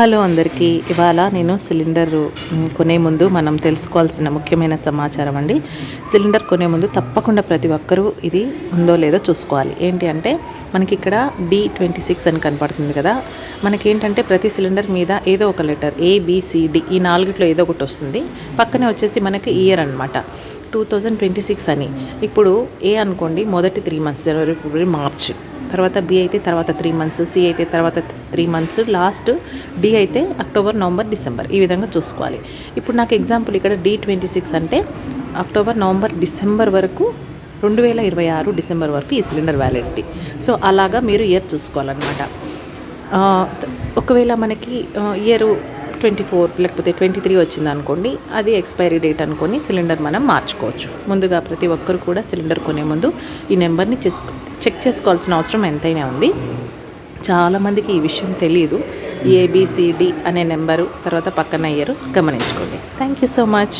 Hello అందరికీ. ఇవాళ నేను సిలిండర్ కొనే ముందు మనం తెలుసుకోవాల్సిన ముఖ్యమైన సమాచారం అండి. సిలిండర్ కొనే ముందు తప్పకుండా ప్రతి ఒక్కరూ ఇది ఉందో లేదో చూసుకోవాలి. ఏంటి అంటే మనకి ఇక్కడ డి ట్వంటీ సిక్స్ అని కనపడుతుంది కదా. మనకి ఏంటంటే ప్రతి సిలిండర్ మీద ఏదో ఒక లెటర్ ఏబిసిడి ఈ నాలుగిట్లో ఏదో ఒకటి వస్తుంది. పక్కనే వచ్చేసి మనకి ఇయర్ అనమాట టూ థౌజండ్ ట్వంటీ సిక్స్ అని. ఇప్పుడు ఏ అనుకోండి మొదటి త్రీ మంత్స్ జనవరి ఫిబ్రవరి మార్చ్. తర్వాత బి అయితే తర్వాత త్రీ మంత్స్ సి అయితే తర్వాత త్రీ మంత్స్ లాస్ట్ డి అయితే అక్టోబర్ నవంబర్ డిసెంబర్ ఈ విధంగా చూసుకోవాలి. ఇప్పుడు నాకు ఎగ్జాంపుల్ ఇక్కడ డి ట్వంటీ సిక్స్ అంటే అక్టోబర్ నవంబర్ డిసెంబర్ వరకు రెండు వేల ఇరవై ఆరు డిసెంబర్ వరకు ఈ సిలిండర్ వ్యాలిడిటీ సో అలాగా మీరు ఇయర్ చూసుకోవాలన్నమాట. ఒకవేళ మనకి ఇయర్ ట్వంటీ ఫోర్ లేకపోతే ట్వంటీ త్రీ వచ్చింది అనుకోండి అది ఎక్స్పైరీ డేట్ అనుకొని సిలిండర్ మనం మార్చుకోవచ్చు. ముందుగా ప్రతి ఒక్కరు కూడా సిలిండర్ కొనే ముందు ఈ నెంబర్ని చెస్ చెక్ చేసుకోవాల్సిన అవసరం ఎంతైనా ఉంది. చాలామందికి ఈ విషయం తెలియదు ఏబిసిడి అనే నెంబరు తర్వాత పక్కన అయ్యారు. గమనించుకోండి. Thank you so much